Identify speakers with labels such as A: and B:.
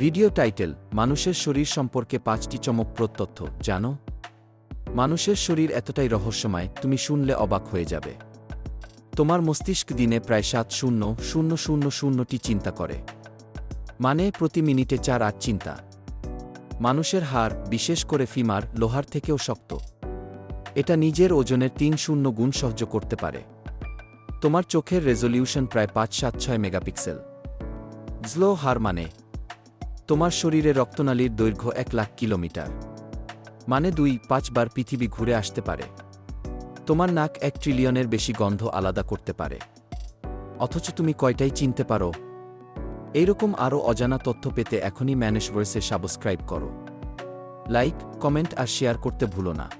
A: Video title, মানুষের শরীর সম্পর্কে পাঁচটি চমকপ্রদ তথ্য, জানো? মানুষের শরীর এতটাই রহস্যময়, তুমি শুনলে অবাক হয়ে যাবে। তোমার মস্তিষ্ক দিনে প্রায় সাত শূন্য শূন্য শূন্য শূন্যটি চিন্তা করে। মানে প্রতি মিনিটে চার আট চিন্তা। মানুষের হাড়, বিশেষ করে ফিমার, লোহার থেকেও শক্ত। এটা নিজের ওজনের তিন শূন্য গুণ সহ্য করতে পারে। তোমার চোখের রেজলিউশন প্রায় পাঁচ সাত ছয় মেগাপিক্সেল। স্লো হার মানে তোমার শরীরে রক্তনালীর দৈর্ঘ্য এক লাখ কিলোমিটার। মানে দুই, পাঁচবার পৃথিবী ঘুরে আসতে পারে। তোমার নাক এক ট্রিলিয়নের বেশি গন্ধ আলাদা করতে পারে। অথচ তুমি কয়টাই চিনতে পারো? এইরকম আরও অজানা তথ্য পেতে এখনই ম্যানেজ ভয়েসে সাবস্ক্রাইব করো। লাইক, কমেন্ট আর শেয়ার করতে ভুলো না।